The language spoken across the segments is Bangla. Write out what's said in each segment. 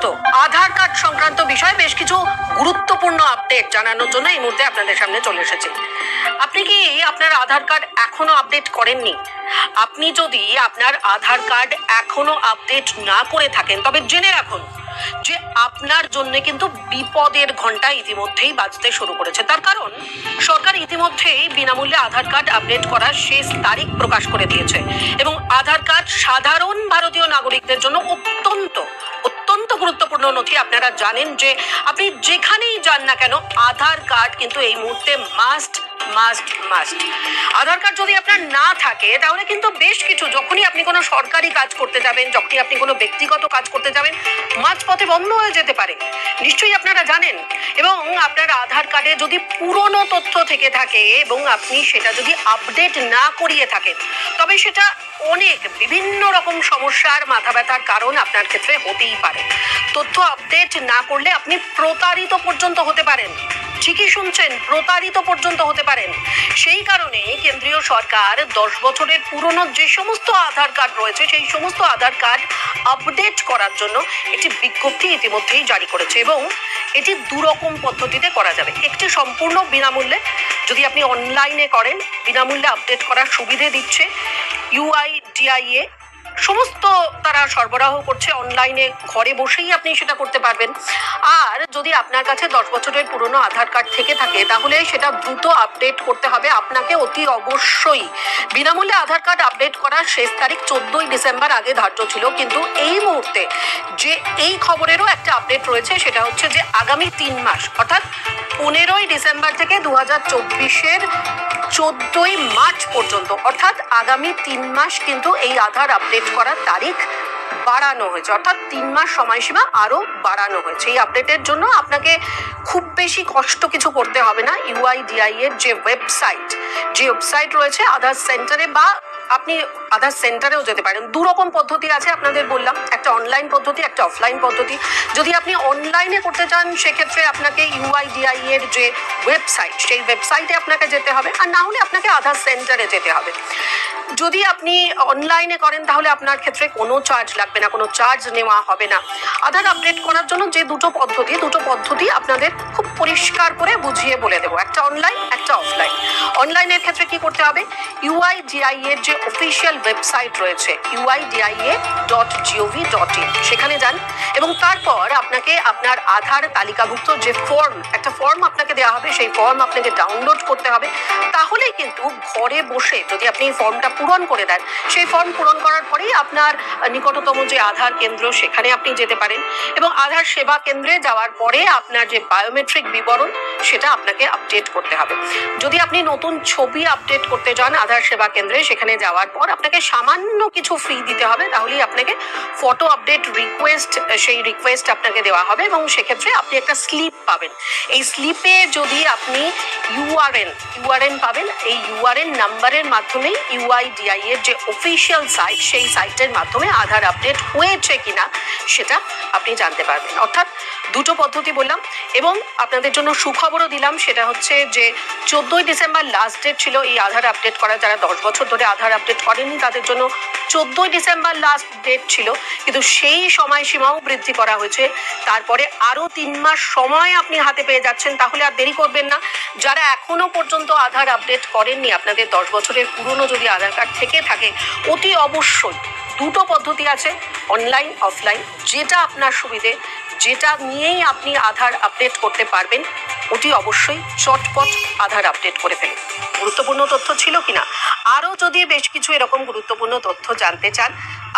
সুব্রত আধার কার্ড সংক্রান্ত বিষয়ে বেশ কিছু গুরুত্বপূর্ণ আপডেট জানানোর জন্য এই মুহূর্তে আপনাদের সামনে চলে এসেছি। আপনি কি আপনার আধার কার্ড এখনও আপডেট করেননি? আপনি যদি আপনার আধার কার্ড এখনও আপডেট না করে থাকেন, তবে জেনে রাখুন যে আপনার জন্য কিন্তু বিপদের ঘণ্টা ইতিমধ্যেই বাজতে শুরু করেছে। তার কারণ, সরকার ইতিমধ্যেই বিনামূল্যে আধার কার্ড আপডেট করার শেষ তারিখ প্রকাশ করে দিয়েছে এবং আধার কার্ড সাধারণ ভারতীয় নাগরিকদের জন্য অত্যন্ত গুরুত্বপূর্ণ নথি। আপনারা জানেন যে আপনি যেখানেই যান না কেন, আধার কার্ড কিন্তু এই মুহূর্তে must must must Aadhaar card যদি আপনার না থাকে, তাহলে কিন্তু বেশ কিছু, যখনই আপনি কোনো সরকারি কাজ করতে যাবেন, যখনই আপনি কোনো ব্যক্তিগত কাজ করতে যাবেন মাঝপথে বন্ধ হয়ে যেতে পারে। নিশ্চয়ই আপনারা জানেন। এবং আপনার আধার কার্ডে যদি পুরনো তথ্য থেকে থাকে এবং আপনি সেটা যদি আপডেট না করিয়ে থাকেন, তবে সেটা অনেক বিভিন্ন রকম সমস্যার মাথা ব্যথার কারণ আপনার ক্ষেত্রে হতেই পারে। তথ্য আপডেট না করলে আপনি প্রতারিত পর্যন্ত হতে পারেন। ঠিকই শুনছেন, প্রতারিত পর্যন্ত হতে পারেন। সেই কারণে কেন্দ্রীয় সরকার দশ বছরের পুরনো যে সমস্ত আধার কার্ড রয়েছে, সেই সমস্ত আধার কার্ড আপডেট করার জন্য একটি বিজ্ঞপ্তি ইতিমধ্যেই জারি করেছে এবং এটি দুরকম পদ্ধতিতে করা যাবে। একটি সম্পূর্ণ বিনামূল্যে, যদি আপনি অনলাইনে করেন, বিনামূল্যে আপডেট করার সুবিধে দিচ্ছে ইউআইডিআইএ সমস্ত তারা সরবরাহ করছে অনলাইনে, ঘরে বসেই আপনি সেটা করতে পারবেন। আর যদি আপনার কাছে দশ বছরের পুরনো আধার কার্ড থেকে থাকে, তাহলে সেটা দ্রুত আপডেট করতে হবে। আপনাকে অতি অবশ্যই বিনামূল্যে আধার কার্ড আপডেট করার শেষ তারিখ চোদ্দই ডিসেম্বর আগে ধার্য ছিল। কিন্তু এই মুহূর্তে যে এই খবরেরও একটা আপডেট রয়েছে, সেটা হচ্ছে যে আগামী তিন মাস, অর্থাৎ পনেরোই ডিসেম্বর থেকে দু হাজার চব্বিশের চোদ্দই মার্চ পর্যন্ত, অর্থাৎ আগামী তিন মাস কিন্তু এই আধার আপডেট করার তারিখ বাড়ানো হয়েছে। অর্থাৎ তিন মাস সময়সীমা আরও বাড়ানো হয়েছে। এই আপডেটের জন্য আপনাকে খুব বেশি কষ্ট কিছু করতে হবে না। ইউআইডিআই এর যে ওয়েবসাইট যে ওয়েবসাইট রয়েছে আধার সেন্টারে বা আপনি আধার সেন্টারেও যেতে পারেন। দু রকম পদ্ধতি আছে আপনাদের বললাম। একটা অনলাইন পদ্ধতি, একটা অফলাইন পদ্ধতি। যদি আপনি অনলাইনে করতে চান, সেক্ষেত্রে আপনাকে ইউআইডিআই এর যে ওয়েবসাইট সেই ওয়েবসাইটে আপনাকে যেতে হবে। আর না হলে আপনাকে আধার সেন্টারে যেতে হবে। যদি আপনি অনলাইনে করেন, তাহলে আপনার ক্ষেত্রে কোনো চার্জ লাগবে না, কোনো চার্জ নেওয়া হবে না। আধার আপডেট করার জন্য যে দুটো পদ্ধতি দুটো পদ্ধতি আপনাদের খুব পরিষ্কার করে বুঝিয়ে বলে দেবো। একটা অনলাইন একটা অফলাইন অনলাইনের ক্ষেত্রে কি করতে হবে? ইউআইডিআই এর যে অফিসিয়াল ওয়েবসাইট রয়েছে UIDAI dot G O V dot in সেখানে যান এবং তারপর আপনাকে আপনার আধার তালিকাভুক্ত যে ফর্ম একটা ফর্ম আপনাকে দেওয়া হবে, সেই ফর্ম আপনাকে ডাউনলোড করতে হবে। তাহলেই কিন্তু ঘরে বসে যদি আপনি এই ফর্মটা পূরণ করে দেন, সেই ফর্ম পূরণ করার পরেই আপনার নিকটতম যে আধার কেন্দ্র, সেখানে আপনি যেতে পারেন এবং আধার সেবা কেন্দ্রে যাওয়ার পরে আপনার যে বায়োমেট্রিক বিবরণ, সেটা আপনাকে আপডেট করতে হবে। যদি আপনি নতুন ছবি আপডেট করতে যান আধার সেবা কেন্দ্রে, সেখানে যাওয়ার পর আপনাকে সামান্য কিছু ফি দিতে হবে। তাহলেই আপনাকে ফটো আপডেট রিকোয়েস্ট সেই রিকোয়েস্ট আপনাকে দেওয়া হবে এবং সেক্ষেত্রে আপনি একটা স্লিপ পাবেন। এই স্লিপে যদি আপনি ইউআরএন ইউআরএন পাবেন, এই ইউআরএন নাম্বারের মাধ্যমেই ইউআইডিআই এর যে অফিসিয়াল সাইট সেই সাইটের মাধ্যমে আধার আপডেট হয়েছে কিনা সেটা আপনি জানতে পারবেন। অর্থাৎ দুটো পদ্ধতি বললাম এবং আপনাদের জন্য সুখবরও দিলাম, সেটা হচ্ছে যে চোদ্দোই ডিসেম্বর লাস্ট ডেট ছিল এই আধার আপডেট করা। যারা দশ বছর ধরে আধার আপডেট করেনি, তাদের জন্য চোদ্দোই ডিসেম্বর লাস্ট ডেট ছিল। কিন্তু সেই সময়সীমাও বৃদ্ধি করা হয়েছে। তারপরে আরও তিন মাস সময় আপনি হাতে পেয়ে যাচ্ছেন, তাহলে আর দেরি করবেন না। যারা এখনও পর্যন্ত আধার আপডেট করেননি, আপনাদের দশ বছরের পুরনো যদি আধার কার্ড থেকে থাকে, অতি অবশ্যই দুটো পদ্ধতি আছে অনলাইন অফলাইন যেটা আপনার সুবিধে, যেটা নিয়েই আপনি আধার আপডেট করতে পারবেন, ওটি অবশ্যই চটপট আধার আপডেট করে ফেলুন। গুরুত্বপূর্ণ তথ্য ছিল কি না আরও যদি বেশ কিছু এরকম গুরুত্বপূর্ণ তথ্য জানতে চান,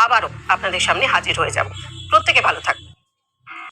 আবারও আপনাদের সামনে হাজির হয়ে যাব। প্রত্যেকে ভালো থাকবেন